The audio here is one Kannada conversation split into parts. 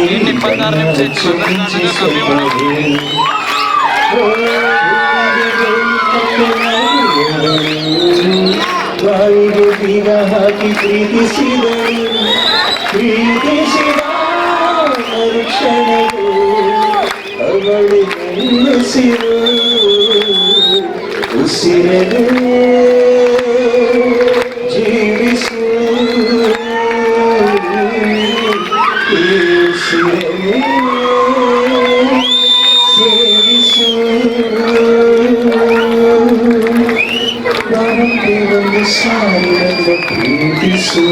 ఏంటి పదహారు నిమిషాలు చిన్న కమ్మి వాయుకి ప్రీతి శివని ప్రీతి శివాక్షణము అవళి శిరు ఉసిరలే ಒಂದು ಸಾವಿರದ ಪ್ರೀತಿಸು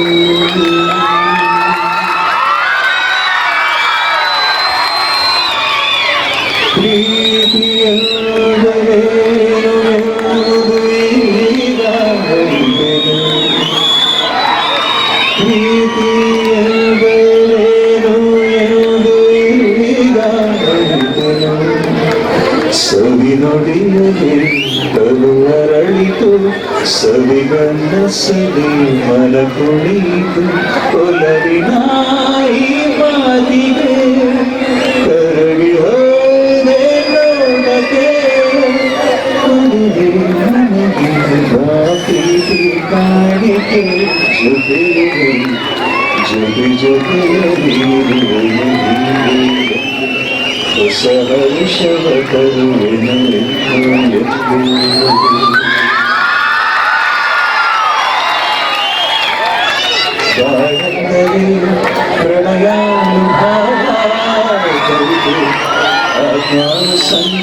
മുസ്ലിമല കുടീതു പുലരിനായി വാദിവേ കരടി കാണിക്കേ ജപി ജപി سهر شبك من الكون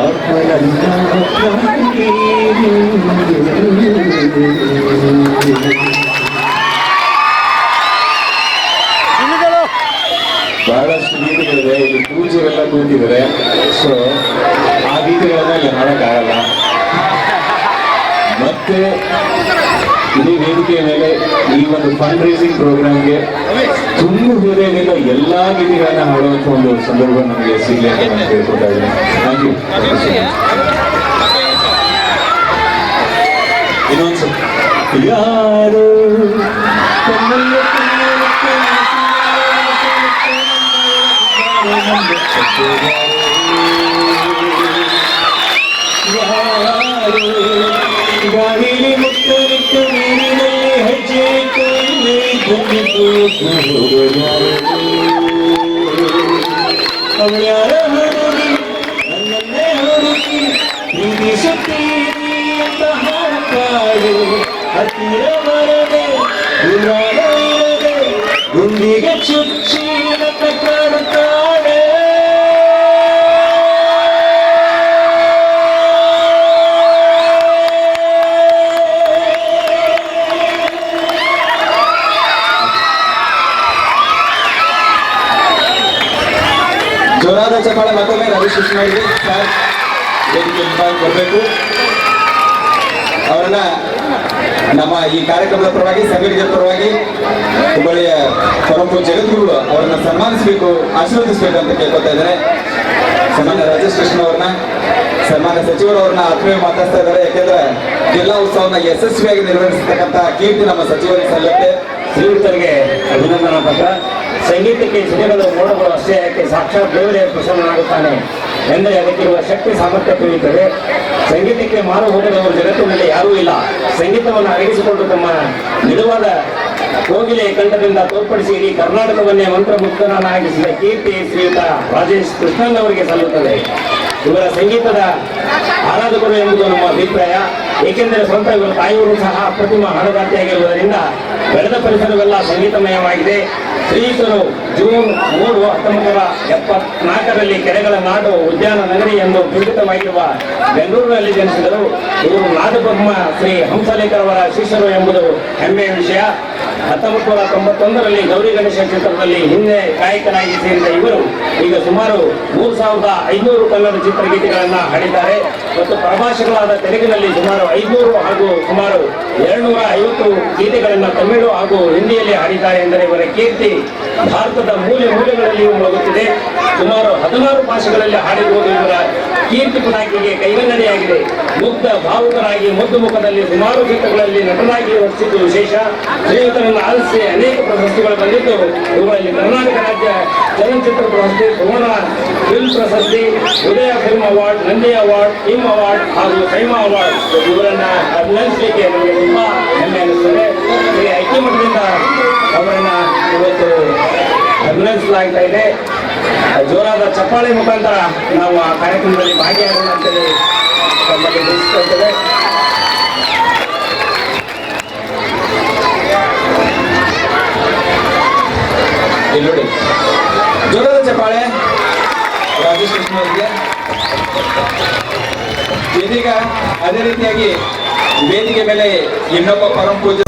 ಆತ್ಮ ನನ್ನ ಪ್ರಾಣಿ ಬಹಳಷ್ಟು ಗೀತೆಗಳಿದೆ ಇಲ್ಲಿ ಪೂಜೆಗಳೆಲ್ಲ ಕೂತಿದ್ದಾರೆ. ಸೊ ಆ ಗೀತೆಗಳನ್ನ ಇಲ್ಲಿ ಹಾಡೋಕ್ಕಾಗಲ್ಲ ಮತ್ತೆ ಇಡೀ ವೇದಿಕೆಯ ಮೇಲೆ ಈ ಒಂದು ಫಂಡ್ ರೈಸಿಂಗ್ ಪ್ರೋಗ್ರಾಮ್ಗೆ ತುಂಬ ಹೃದಯದಿಂದ ಎಲ್ಲಾ ಗೀತೆಗಳನ್ನ ಹಾಡುವಂತ ಒಂದು ಸಂದರ್ಭ ನಮಗೆ ಸಿಗಲಿ ಅಂತ ನಾನು ಕೇಳ್ಕೊತಾ ಇದ್ದೀನಿ. ಥ್ಯಾಂಕ್ ಯು ಇನ್ನೊಂದ್ಸಲ. ಯಾರು ಕಣ್ಣಲ್ಲಿ ಹತ್ತಿರ ಬರದೆ ದೂರಾನ ಇರದೆ ಗುಂಡಿಗೆ ಚುಚ್ಚಿ ಚಪ್ಪಾಳೆ ಮತ್ತೊಮ್ಮೆ ರಮೇಶ್ ಕೃಷ್ಣರಿಗೆ ಸರ್ ವೇದಿಕೆ ಬರಬೇಕು. ಅವರನ್ನ ನಮ್ಮ ಈ ಕಾರ್ಯಕ್ರಮದ ಪರವಾಗಿ, ಸಂಘಟನೆಯ ಪರವಾಗಿ ಹುಬ್ಬಳ್ಳಿಯ ಪರಮ ಜಗದ್ಗುರು ಅವರನ್ನ ಸನ್ಮಾನಿಸಬೇಕು, ಆಶೀರ್ವದಿಸಬೇಕು ಅಂತ ಕೇಳ್ಕೊತಾ ಇದ್ದಾರೆ. ಸನ್ಮಾನ್ಯ ರಾಜೇಶ್ ಕೃಷ್ಣ ಅವ್ರನ್ನ, ಸನ್ಮಾನ್ಯ ಸಚಿವರು ಅವ್ರನ್ನ ಆತ್ಮೀಯ ಮಾತಾಡ್ತಾ ಇದ್ದಾರೆ. ಯಾಕೆಂದ್ರೆ ಜಿಲ್ಲಾ ಉತ್ಸವನ ಯಶಸ್ವಿಯಾಗಿ ನಿರ್ವಹಿಸತಕ್ಕಂತಹ ಕೀರ್ತಿ ನಮ್ಮ ಸಚಿವರಿಗೆ ಸಲ್ಲುತ್ತೆ. ಶ್ರೀಯುತರಿಗೆ ಅಭಿನಂದನಾ ಪತ್ರ. ಸಂಗೀತಕ್ಕೆ ಸಿನಿಗಳು ನೋಡಲು ಅಷ್ಟೇ, ಯಾಕೆ ಸಾಕ್ಷಾತ್ ದೇವರೇ ಪ್ರಸನ್ನನಾಗುತ್ತಾನೆ ಎಂದರೆ ಅದಕ್ಕಿರುವ ಶಕ್ತಿ, ಸಾಮರ್ಥ್ಯ ತಿಳಿಯುತ್ತದೆ. ಸಂಗೀತಕ್ಕೆ ಮಾರು ಹೋಗದವರು ಜಗತ್ತಿನಲ್ಲಿ ಯಾರೂ ಇಲ್ಲ. ಸಂಗೀತವನ್ನು ಅಡಗಿಸಿಕೊಂಡು ತಮ್ಮ ನಿಜವಾದ ಕೋಗಿಲೆ ಕಂಠದಿಂದ ತೋರ್ಪಡಿಸಿ ಇಡೀ ಕರ್ನಾಟಕವನ್ನೇ ಮಂತ್ರಮುಕ್ತನಾಗಿಸಿದ ಕೀರ್ತಿ ಶ್ರೀಯುತ ರಾಜೇಶ್ ಕೃಷ್ಣನ್ ಅವರಿಗೆ ಸಲ್ಲುತ್ತದೆ. ಇವರ ಸಂಗೀತದ ಆರಾಧಕರು ಎಂಬುದು ನಮ್ಮ ಅಭಿಪ್ರಾಯ. ಏಕೆಂದರೆ ಸ್ವಂತ ಇವರ ತಾಯಿಯವರು ಸಹ ಅಪ್ರತಿಮ ಹಣದಾತಿಯಾಗಿರುವುದರಿಂದ ಬೆಳೆದ ಪರಿಸರವೆಲ್ಲ ಸಂಗೀತಮಯವಾಗಿದೆ. ಶ್ರೀಯುತರು ಜೂನ್ ಮೂರು ಹತ್ತೊಂಬತ್ತು ನೂರ ಎಪ್ಪತ್ನಾಲ್ಕರಲ್ಲಿ ಕೆರೆಗಳ ನಾಡು ಉದ್ಯಾನ ನಗರಿ ಎಂದು ಬಿಂಬಿತವಾಗಿರುವ ಬೆಂಗಳೂರಿನಲ್ಲಿ ಜನಿಸಿದರು. ಇವರು ನಾದಬ್ರಹ್ಮ ಶ್ರೀ ಹಂಸಲೇಖರವರ ಶಿಷ್ಯರು ಎಂಬುದು ಹೆಮ್ಮೆಯ ವಿಷಯ. ಹತ್ತೊಂಬತ್ತು ನೂರ ತೊಂಬತ್ತೊಂದರಲ್ಲಿ ಗೌರಿ ಗಣೇಶ ಚಿತ್ರದಲ್ಲಿ ಹಿಂದೆ ಗಾಯಕನಾಗಿ ಸೇರಿದ ಇವರು ಈಗ ಸುಮಾರು ಮೂರು ಸಾವಿರದ ಐನೂರು ಕನ್ನಡ ಚಿತ್ರಗೀತೆಗಳನ್ನು ಹಾಡಿದ್ದಾರೆ ಮತ್ತು ಪ್ರಭಾಷೆಗಳಾದ ತೆಲುಗಿನಲ್ಲಿ ಸುಮಾರು ಐನೂರು ಹಾಗೂ ಸುಮಾರು ಎರಡ್ನೂರ ಐವತ್ತು ಗೀತೆಗಳನ್ನು ತಮಿಳು ಹಾಗೂ ಹಿಂದಿಯಲ್ಲಿ ಹಾಡಿದ್ದಾರೆ ಎಂದರೆ ಇವರ ಕೀರ್ತಿ ಭಾರತದ ಮೂಲೆ ಮೂಲೆಗಳಲ್ಲಿಯೂ ಮುಳುಗುತ್ತಿದೆ. ಸುಮಾರು ಹದಿನಾರು ಭಾಷೆಗಳಲ್ಲಿ ಹಾಡಿರುವುದು ಇವರ ಕೀರ್ತಿ ಪಟಾಕಿಗೆ ಕೈವನ್ನಡೆಯಾಗಿದೆ. ಮುಗ್ಧ ಭಾವುಕರಾಗಿ ಮುದ್ದು ಮುಖದಲ್ಲಿ ಸುಮಾರು ಚಿತ್ರಗಳಲ್ಲಿ ನಟನಾಗಿ ವರ್ತಿಸಿದ್ದು ವಿಶೇಷ. ಶ್ರೀಯುತರನ್ನು ಆಲಿಸಿ ಅನೇಕ ಪ್ರಶಸ್ತಿಗಳು ಬಂದಿದ್ದು. ಇವುಗಳಲ್ಲಿ ಕರ್ನಾಟಕ ರಾಜ್ಯ ಚಲನಚಿತ್ರ ಪ್ರಶಸ್ತಿ, ಸುವರ್ಣ ಫಿಲ್ಮ್ ಪ್ರಶಸ್ತಿ, Udaya film award Nandi award film award ಹಾಗೂ ಸೈಮಾ ಅವಾರ್ಡ್ ಇವರನ್ನ ಅಭಿನಂದಿಸಲಿಕ್ಕೆ ನಮಗೆ ತುಂಬಾ ಹೆಮ್ಮೆ ಅನಿಸುತ್ತದೆ ಶ್ರೀ ಐಕ್ಯಮಠದಿಂದ ಅವರನ್ನ ಇವತ್ತು ಅಭಿನಂದಿಸಲಾಗ್ತಾ ಇದೆ. ಜೋರಾದ ಚಪ್ಪಾಳೆ ಮುಖಾಂತರ ನಾವು ಆ ಕಾರ್ಯಕ್ರಮದಲ್ಲಿ ಭಾಗಿಯಾಗೋಣ ಅಂತೇಳಿ ತಮ್ಮಲ್ಲಿ ತಿಳಿಸ್ಕೊಳ್ತೇವೆ. ಇಲ್ಲಿ ನೋಡಿ. ಜೋರಾದ ಚಪ್ಪಾಳೆ. ರಾಜೇಶ್ ಕೃಷ್ಣ ಅವರಿಗೆ ಇದೀಗ ಅದೇ ರೀತಿಯಾಗಿ ವೇದಿಕೆ ಮೇಲೆ ಇನ್ನೊಬ್ಬ ಪರಂ ಪೂಜೆ